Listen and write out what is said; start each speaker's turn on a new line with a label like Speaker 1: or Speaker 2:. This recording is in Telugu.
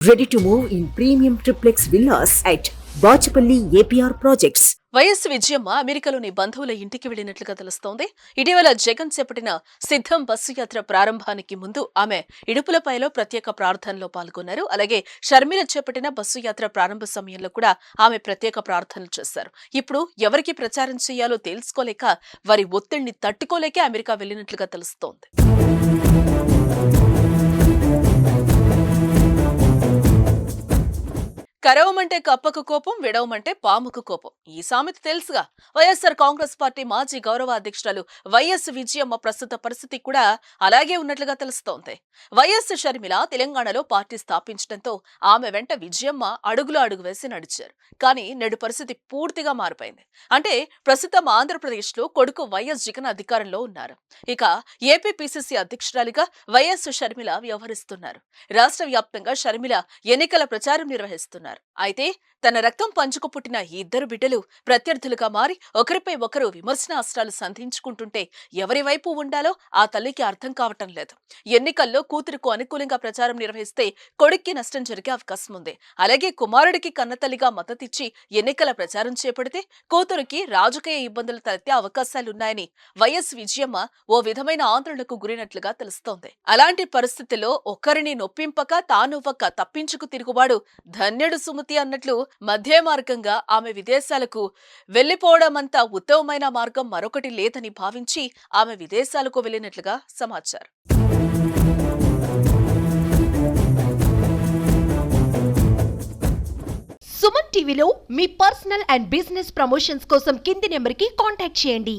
Speaker 1: Ready to move in premium triplex villas at Bachupally APR projects
Speaker 2: YS Vijayamma అమెరికాలోని బంధువుల ఇంటికి వెళ్ళినట్లుగా తెలుస్తోంది. ఇటీవల జగన్ చేపట్టిన సిద్ధం బస్సు యాత్ర ప్రారంభానికి ముందు ఆమె ఇడుపులపైలో ప్రత్యేక ప్రార్థనలో పాల్గొన్నారు. అలాగే షర్మిల చేపట్టిన బస్సు యాత్ర ప్రారంభ సమయంలో కూడా ఆమె ప్రత్యేక ప్రార్థనలు చేశారు. ఇప్పుడు ఎవరికి ప్రచారం చేయాలో తెలుసుకోలేక వారి ఒత్తిడిని తట్టుకోలేకే అమెరికా వెళ్ళినట్లుగా తెలుస్తోంది. కరవమంటే కప్పకు కోపం విడవమంటే పాముకు కోపం. ఈ సామెత తెలుసుగా. వైఎస్ఆర్ కాంగ్రెస్ పార్టీ మాజీ గౌరవ అధ్యక్షురాలు వైఎస్ విజయమ్మ ప్రస్తుత పరిస్థితి కూడా అలాగే ఉన్నట్లుగా తెలుస్తోంది. వైఎస్ షర్మిల తెలంగాణలో పార్టీ స్థాపించడంతో ఆమె వెంట విజయమ్మ అడుగులు అడుగు వేసి నడిచారు. కానీ నేడు పరిస్థితి పూర్తిగా మారిపోయింది. అంటే ప్రస్తుతం ఆంధ్రప్రదేశ్లో కొడుకు వైఎస్ జగన్ అధికారంలో ఉన్నారు. ఇక ఏపీ పిసిసి అధ్యక్షురాలిగా వైఎస్ షర్మిల వ్యవహరిస్తున్నారు. రాష్ట్ర వ్యాప్తంగా షర్మిల ఎన్నికల ప్రచారం నిర్వహిస్తున్నారు. అయితే తన రక్తం పంచుకు పుట్టిన ఈ ఇద్దరు బిడ్డలు ప్రత్యర్థులుగా మారి ఒకరిపై ఒకరు విమర్శనాస్త్రాలు సంధించుకుంటుంటే ఎవరి వైపు ఉండాలో ఆ తల్లికి అర్థం కావటం లేదు. ఎన్నికల్లో కూతురుకు అనుకూలంగా ప్రచారం నిర్వహిస్తే కొడుక్కి నష్టం జరిగే అవకాశం ఉంది. అలాగే కుమారుడికి కన్నతల్లిగా మద్దతిచ్చి ఎన్నికల ప్రచారం చేపడితే కూతురికి రాజకీయ ఇబ్బందులు తలెత్తే అవకాశాలున్నాయని వైఎస్ విజయమ్మ ఓ విధమైన ఆందోళనకు గురినట్లుగా తెలుస్తోంది. అలాంటి పరిస్థితుల్లో ఒకరిని నొప్పింపక తానువ్వక తప్పించుకు తిరుగువాడు ధన్యుడు సుమతి అన్నట్లు మధ్య మార్గంగా ఆమె విదేశాలకు వెళ్ళిపోవడమంతా ఉత్తమమైన మార్గం మరొకటి లేదని భావించి ఆమె విదేశాలకు వెళ్ళినట్లుగా సమాచారం.
Speaker 3: సుమన్ టీవీలో మీ పర్సనల్ అండ్ బిజినెస్ ప్రమోషన్స్ కోసం కింది నెంబర్కి కాంటాక్ట్ చేయండి.